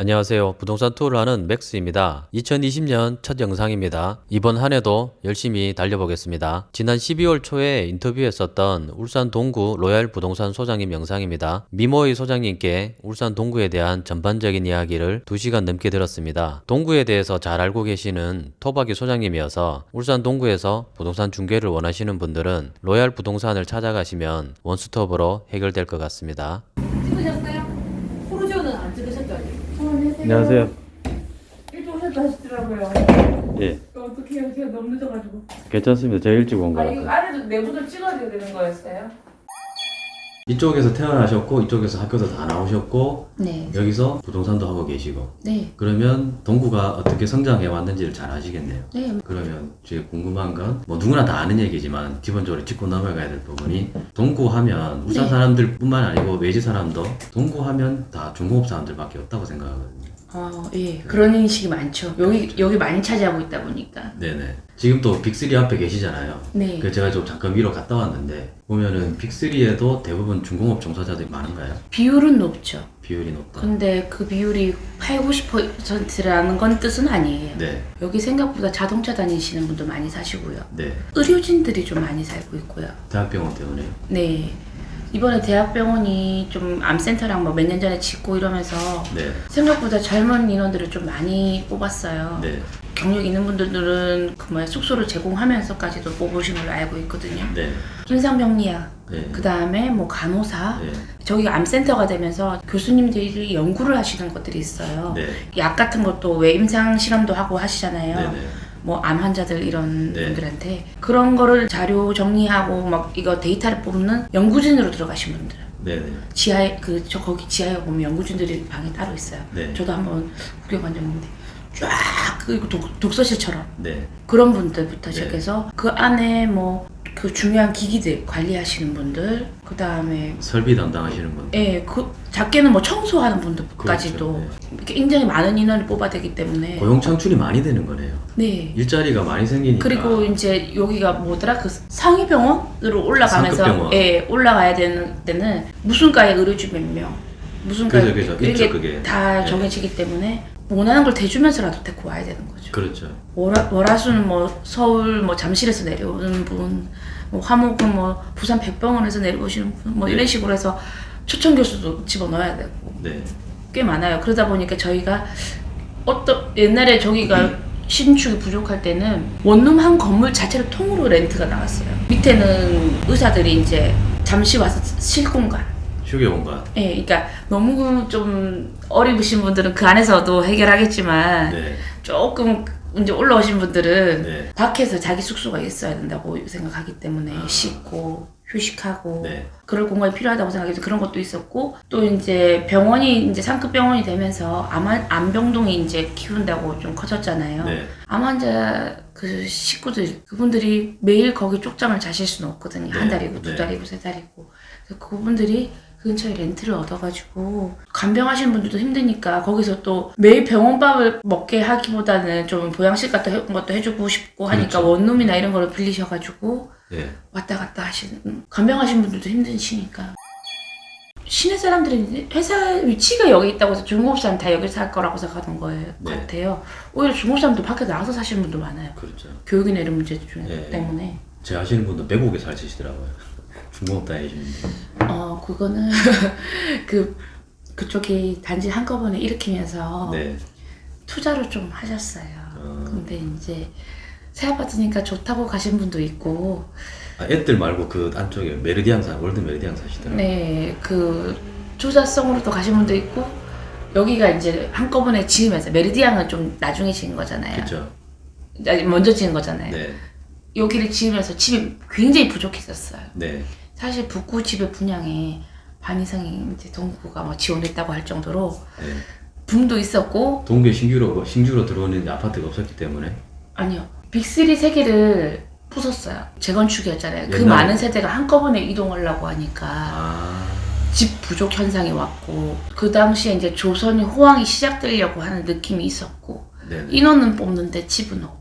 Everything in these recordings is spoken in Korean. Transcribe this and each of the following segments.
안녕하세요. 부동산 투어를 하는 맥스입니다. 2020년 첫 영상입니다. 이번 한 해도 열심히 달려보겠습니다. 지난 12월 초에 인터뷰했었던 울산 동구 로얄 부동산 소장님 영상입니다. 미모의 소장님께 울산 동구에 대한 전반적인 이야기를 2시간 넘게 들었습니다. 동구에 대해서 잘 알고 계시는 토박이 소장님이어서 울산 동구에서 부동산 중개를 원하시는 분들은 로얄 부동산을 찾아가시면 원스톱으로 해결될 것 같습니다. 찍으셨어요? 프로지오는 안 찍으셨죠? 아직? 안녕하세요. 일찍 오셨다 하시더라고요. 예, 어떻게 해요? 제가 너무 늦어가지고. 괜찮습니다. 제가 일찍 온 아, 이거 아래도 내부도 찍어줘야 되는 거였어요? 이쪽에서 태어나셨고 이쪽에서 학교도 다 나오셨고 네, 여기서 부동산도 하고 계시고 네, 그러면 동구가 어떻게 성장해 왔는지를 잘 아시겠네요. 네. 그러면 제가 궁금한 건 뭐 누구나 다 아는 얘기지만 기본적으로 짚고 넘어가야 될 부분이 동구 하면 울산 네. 사람들뿐만 아니고 외지 사람도 동구 하면 다 중공업 사람들밖에 없다고 생각하거든요. 어, 예. 그런 인식이 많죠. 여기 여기 많이 차지하고 있다 보니까. 네네. 지금 또 빅3 앞에 계시잖아요. 네. 그 제가 좀 잠깐 위로 갔다 왔는데 보면은 빅3에도 대부분 중공업 종사자들이 많은가요? 비율은 높죠. 비율이 높다. 근데 그 비율이 8, 90%라는 건 뜻은 아니에요. 네, 여기 생각보다 자동차 다니시는 분도 많이 사시고요. 네. 의료진들이 좀 많이 살고 있고요. 대학병원 때문에. 네. 이번에 대학병원이 좀 암센터랑 뭐 몇 년 전에 짓고 이러면서 네, 생각보다 젊은 인원들을 좀 많이 뽑았어요. 네, 경력 있는 분들은 그 뭐야 숙소를 제공하면서까지도 뽑으신 걸로 알고 있거든요. 네, 임상병리학, 네. 그 다음에 뭐 간호사, 네, 저기가 암센터가 되면서 교수님들이 연구를 하시는 것들이 있어요. 네, 약 같은 것도 왜 임상 실험도 하고 하시잖아요. 네, 네. 뭐 암 환자들 이런 네. 분들한테 그런 거를 자료 정리하고 막 이거 데이터를 뽑는 연구진으로 들어가신 분들. 네, 네. 지하에 그 저 거기 지하에 보면 연구진들이 방이 따로 있어요. 네. 저도 한번 구경한 적 있는데 쫙 독, 독서실처럼 네, 그런 분들부터 네. 시작해서 그 안에 뭐 그 중요한 기기들 관리하시는 분들 그 다음에 설비 담당하시는 분. 예, 그 작게는 뭐 청소하는 분들까지도 그렇죠, 이렇게 굉장히 많은 인원을 뽑아야 되기 때문에 고용 창출이 많이 되는 거네요. 네. 일자리가 많이 생기니까. 그리고 이제 여기가 뭐더라 그 상위병원으로 올라가면서 상급병원. 예 올라가야 되는 때는 무슨과의 의료진 몇 명, 무슨과 그죠, 그죠. 있죠, 그게. 다 네. 정해지기 때문에 원하는 걸 대주면서라도 데리고 와야 되는 거죠. 그렇죠. 월화, 월화수는 뭐 서울 뭐 잠실에서 내려오는 분, 뭐 화목은 뭐 부산 백병원에서 내려오시는 분, 뭐 이런 네. 식으로 해서 초청 교수도 집어 넣어야 되고 네, 꽤 많아요. 그러다 보니까 저희가 어떤 옛날에 저기가 신축이 부족할 때는 원룸 한 건물 자체를 통으로 렌트가 나왔어요. 밑에는 의사들이 이제 잠시 와서 쉴 공간. 휴게 공간. 예, 그러니까 너무 좀 어리부신 분들은 그 안에서도 해결하겠지만 네, 조금 이제 올라오신 분들은 네. 밖에서 자기 숙소가 있어야 된다고 생각하기 때문에 아. 씻고 휴식하고 네. 그럴 공간이 필요하다고 생각해서 그런 것도 있었고 또 이제 병원이 이제 상급 병원이 되면서 암, 암병동이 이제 키운다고 좀 커졌잖아요. 네, 암 환자 그 식구들 그분들이 매일 거기 쪽잠을 자실 수는 없거든요. 네, 한 달이고 두 네. 달이고 세 달이고 그분들이 그 근처에 렌트를 얻어가지고 간병하시는 분들도 힘드니까 거기서 또 매일 병원밥을 먹게 하기보다는 좀 보양식 같은 것도 해주고 싶고 하니까 그렇죠. 원룸이나 이런 거를 빌리셔가지고 네. 왔다 갔다 하시는 음, 간병하시는 분들도 힘드시니까 시내 사람들은 회사 위치가 여기 있다고 해서 중국 사람 다 여기 살 거라고 생각하는 거예요 네. 같아요 오히려 중국 사람도 밖에 나가서 사시는 분도 많아요 그렇죠. 교육이나 이런 문제 중 네. 때문에 제 아시는 분도 외국에 살시더라고요. 중공업 다니시는데. 어 그거는 그 그쪽이 단지 한꺼번에 일으키면서 네. 투자를 좀 하셨어요 어. 근데 이제 새 아파트니까 좋다고 가신 분도 있고 아, 애들 말고 그 안쪽에 메르디앙 사, 월드 메르디앙 사시더라고요. 네, 그 투자성으로 또 가신 분도 있고 여기가 이제 한꺼번에 지으면서 메리디앙은 좀 나중에 지은 거잖아요. 그렇죠. 아니, 먼저 지은 거잖아요. 네, 여기를 지으면서 집이 굉장히 부족했었어요. 네, 사실 북구 집의 분양에 반 이상이 이제 동구가 뭐 지원했다고 할 정도로 네. 붐도 있었고 동계 신규로 신규로 들어오는 아파트가 없었기 때문에 아니요 빅3 세 개를 부쉈어요. 재건축이었잖아요. 그 옛날에. 많은 세대가 한꺼번에 이동하려고 하니까 아, 집 부족 현상이 왔고 그 당시에 이제 조선이 호황이 시작되려고 하는 느낌이 있었고 네, 네. 인원은 뽑는데 집은 없고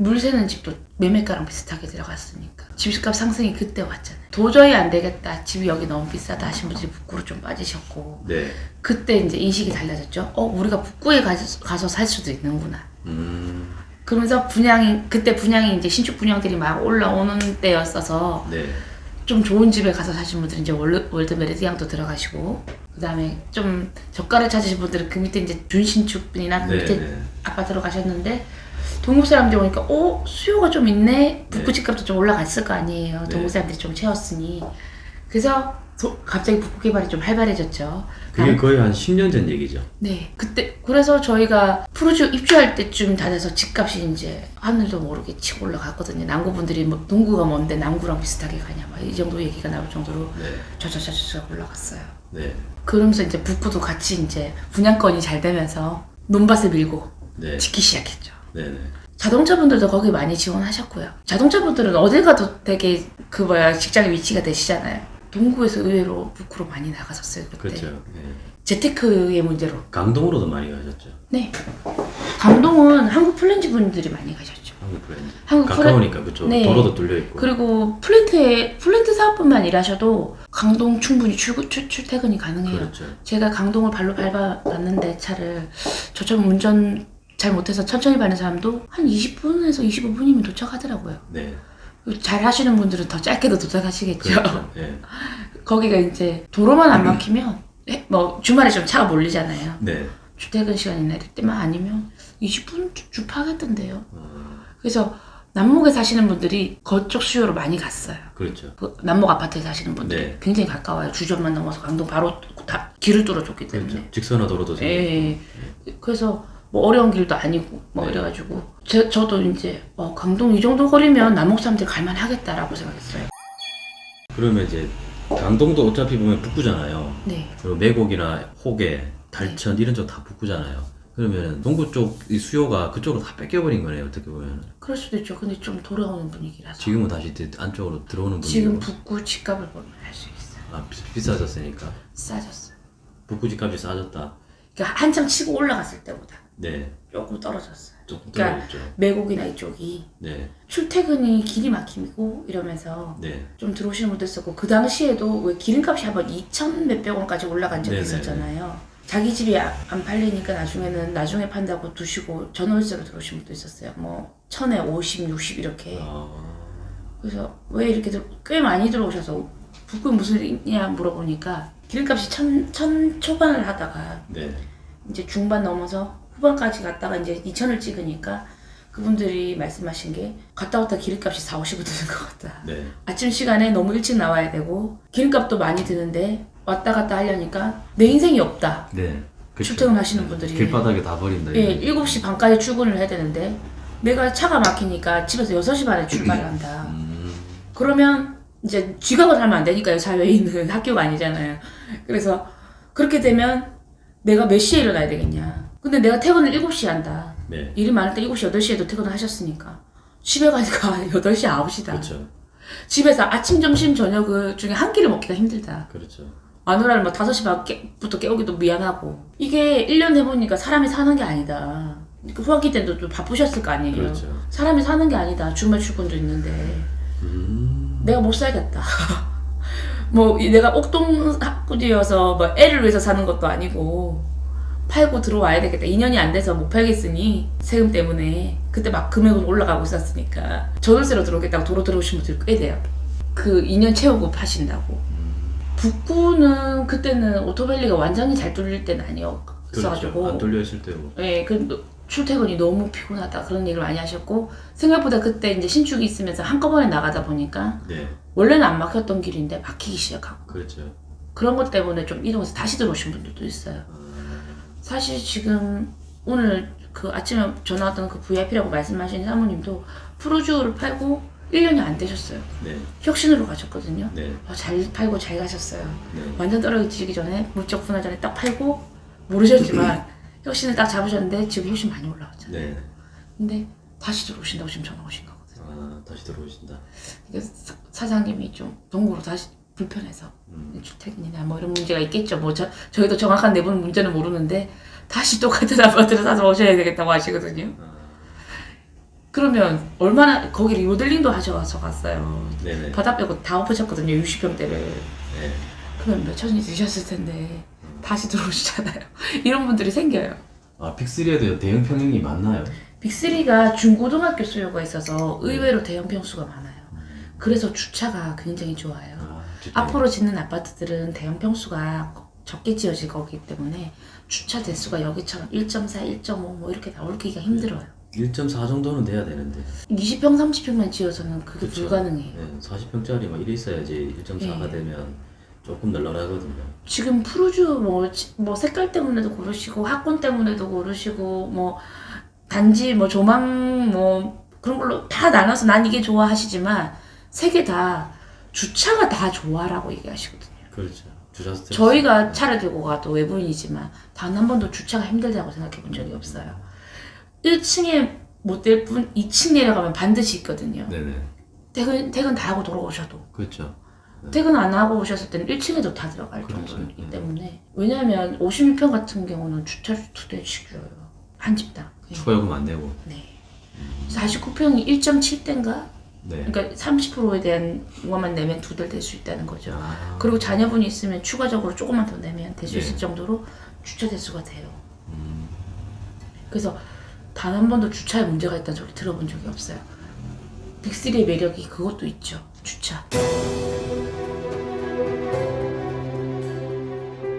물 새는 집도 매매가랑 비슷하게 들어갔으니까 집값 상승이 그때 왔잖아요. 도저히 안 되겠다. 집이 여기 너무 비싸다 하신 분들이 북구로 좀 빠지셨고 네. 그때 이제 인식이 달라졌죠. 어 우리가 북구에 가서, 가서 살 수도 있는구나. 음. 그러면서 분양이 그때 분양이 이제 신축 분양들이 막 올라오는 때였어서 네. 좀 좋은 집에 가서 사신 분들은 이제 월드, 월드 메리디앙도 들어가시고 그다음에 좀 저가를 찾으신 분들은 그 밑에 이제 준신축이나 그 네. 밑에 네. 아파트로 가셨는데 동국 사람들이 오니까 어 수요가 좀 있네 북구 집값도 좀 올라갔을 거 아니에요 네. 동국 사람들이 좀 채웠으니 그래서 도- 갑자기 북구 개발이 좀 활발해졌죠. 그게 거의 한 10년 전 얘기죠. 네, 그때 그래서 저희가 프로주 입주할 때쯤 다 돼서 집값이 이제 하늘도 모르게 치고 올라갔거든요. 남구 분들이 뭐 동구가 뭔데 남구랑 비슷하게 가냐 막 이 정도 얘기가 나올 정도로 네. 저저저저 올라갔어요. 네. 그러면서 이제 북구도 같이 이제 분양권이 잘 되면서 논밭을 밀고 네. 짓기 시작했죠. 네. 네. 자동차분들도 거기 많이 지원하셨고요. 자동차분들은 어딜 가도 되게 그 뭐야 직장의 위치가 되시잖아요. 동구에서 의외로 북구로 많이 나가셨어요 그때. 그렇죠. 네. 재테크의 문제로. 강동으로도 많이 가셨죠. 네. 강동은 한국 플랜지 분들이 많이 가셨죠. 한국 브랜드. 한국 가까우니까 그쪽 네. 도로도 뚫려 있고. 그리고 플랜트에 플랜트 사업뿐만 일하셔도 강동 충분히 출근 출, 출퇴근이 가능해요. 그렇죠. 제가 강동을 발로 밟아봤는데 차를 저처럼 운전 잘 못해서 천천히 밟는 사람도 한 20분에서 25분이면 도착하더라고요. 네. 잘 하시는 분들은 더 짧게도 도착하시겠죠. 그렇죠. 네. 거기가 이제 도로만 안 막히면 해- 뭐 주말에 좀 차가 몰리잖아요. 네. 출퇴근 시간이나 이럴 때만 아니면 20분 주파하겠던데요. 어, 그래서 남목에 사시는 분들이 그쪽 수요로 많이 갔어요. 그렇죠. 그 남목 아파트에 사시는 분들이 네. 굉장히 가까워요. 주점만 넘어서 강동 바로 다 길을 뚫어줬기 때문에. 그렇죠. 직선화 도로도 생기고. 예, 예. 그래서 뭐 어려운 길도 아니고 뭐 네. 이래가지고 제, 저도 이제 어, 강동 이 정도 거리면 남목 사람들 갈만하겠다라고 생각했어요. 그러면 이제 강동도 어차피 보면 북구잖아요. 네. 그리고 매곡이나 호계, 달천 이런 쪽 다 북구잖아요. 그러면 동구 쪽 이 수요가 그쪽으로 다 뺏겨버린 거네요. 어떻게 보면 그럴 수도 있죠. 근데 좀 돌아오는 분위기라서. 지금은 다시 드- 안쪽으로 들어오는 지금 분위기고 북구 집값을 보면 알 수 있어요. 아, 비, 비싸졌으니까 싸졌어요. 북구 집값이 싸졌다. 그러니까 한창 치고 올라갔을 때보다 네, 조금 떨어졌어요. 조금 그러니까 떨어졌죠. 매곡이나 이쪽이 네, 출퇴근이 길이 막히고 이러면서 네, 좀 들어오시는 분도 있었고 그 당시에도 왜 기름값이 한 번 2천 몇백 원까지 올라간 적이 네네네. 있었잖아요. 자기 집이 아- 안 팔리니까 나중에는 나중에 판다고 두시고 전월세로 들어오신 분도 있었어요. 뭐 천에 50, 60 이렇게. 아, 그래서 왜 이렇게 들- 꽤 많이 들어오셔서 북구 무슨 일이냐 물어보니까 기름값이 천, 천 초반을 하다가 네, 이제 중반 넘어서 후반까지 갔다가 이제 2천을 찍으니까 그분들이 말씀하신 게 갔다 왔다 기름값이 4, 50은 드는 것 같다. 네, 아침 시간에 너무 일찍 나와야 되고 기름값도 많이 드는데 왔다 갔다 하려니까 내 인생이 없다. 네. 그쵸. 출퇴근하시는 분들이. 길바닥에 다 버린다. 예, 이런 7시 반까지 출근을 해야 되는데 내가 차가 막히니까 집에서 6시 반에 출발을 한다. 음, 그러면 이제 지각을 하면 안 되니까요. 사회인은 학교가 아니잖아요. 그래서 그렇게 되면 내가 몇 시에 일어나야 되겠냐. 근데 내가 퇴근을 7시에 한다. 네, 일이 많을 때 7시, 8시에도 퇴근을 하셨으니까 집에 가니까 8시, 9시다. 그렇죠, 집에서 아침, 점심, 저녁 중에 한 끼를 먹기가 힘들다. 그렇죠. 마누라를 뭐 5시 반부터 깨우기도 미안하고. 이게 1년 해보니까 사람이 사는 게 아니다. 그 후학기 때도 좀 바쁘셨을 거 아니에요. 그렇죠. 사람이 사는 게 아니다. 주말 출근도 있는데. 음, 내가 못 살겠다. 뭐 이- 내가 옥동 학구지여서 뭐 애를 위해서 사는 것도 아니고 팔고 들어와야 되겠다. 2년이 안 돼서 못 팔겠으니 세금 때문에 그때 막 금액은 올라가고 있었으니까 저돌세로 들어오겠다고 도로 들어오신 분들이 꽤 돼요. 그 2년 채우고 파신다고. 북구는 그때는 오토밸리가 완전히 잘 뚫릴 때는 아니었 어가지고 그렇죠. 안 뚫려 있을 때고. 예, 그 출퇴근이 너무 피곤하다 그런 얘기를 많이 하셨고 생각보다 그때 이제 신축이 있으면서 한꺼번에 나가다 보니까 네, 원래는 안 막혔던 길인데 막히기 시작하고 그렇죠. 그런 것 때문에 좀 이동해서 다시 들어오신 분들도 있어요. 사실 지금 오늘 그 아침에 전화 왔던 그 VIP라고 말씀하신 사모님도 프로주를 팔고 1년이 안 되셨어요. 네, 혁신으로 가셨거든요. 네, 어, 잘 팔고 잘 가셨어요. 네. 완전 떨어지기 전에 물적 분할 전에 딱 팔고 모르셨지만 혁신을 딱 잡으셨는데 지금 혁신 많이 올라왔잖아요. 네. 근데 다시 들어오신다고 지금 전화 오신 거거든요. 아, 다시 들어오신다. 사- 사장님이 좀 동구로 다시 불편해서 음. 주택이나 뭐 이런 문제가 있겠죠. 뭐 저, 저희도 정확한 내부 문제는 모르는데 다시 똑같은 아파트를 사서 오셔야 되겠다고 하시거든요. 아, 그러면 얼마나 거기 리모델링도 하셔서 갔어요. 네네. 바다 빼고 다 엎으셨거든요. 60평대를. 네. 그러면 몇 천이 드셨을 텐데 다시 들어오시잖아요. 이런 분들이 생겨요. 아 빅3에도 대형 평형이 많나요? 빅3가 중고등학교 수요가 있어서 의외로 대형 평수가 많아요. 그래서 주차가 굉장히 좋아요. 아. 앞으로 짓는 아파트들은 대형 평수가 적게 지어질 거기 때문에 주차 대수가 여기처럼 1.4, 1.5뭐 이렇게 나올기가 힘들어요. 1.4 정도는 돼야 되는데. 20평, 30평만 지어서는 그게 그쵸. 불가능해요. 네, 40평짜리 막 이래 있어야지 1.4가 네. 되면 조금 널널하거든요. 지금 푸르주 뭐, 지- 뭐 색깔 때문에도 고르시고 학군 때문에도 고르시고 뭐 단지 뭐 조망 뭐 그런 걸로 다 나눠서 난 이게 좋아 하시지만 세 개 다 주차가 다 좋아라고 얘기하시거든요. 그렇죠. 주차 스트레스. 저희가 차를 들고 가도 외부인이지만 단 한 번도 주차가 힘들다고 생각해 본 적이 없어요. 1층에 못 될 뿐 2층 내려가면 반드시 있거든요. 네네. 퇴근, 퇴근 다 하고 돌아오셔도. 그렇죠. 퇴근 안 하고 오셨을 때는 1층에도 다 들어갈 그렇죠. 정도이기 네. 때문에. 왜냐하면 56평 같은 경우는 주차 두 대씩 줘요. 한 집당. 추가 요금 안 내고. 네. 49평이 1.7대인가? 네. 그러니까 30%에 대한 것만 내면 두대될수 있다는 거죠. 아, 그리고 자녀분이 있으면 추가적으로 조금만 더 내면 될 수 네. 있을 정도로 주차 대수가 돼요. 음, 그래서 단 한 번도 주차에 문제가 있다는 소리 들어본 적이 없어요. 빅3의 매력이 그것도 있죠. 주차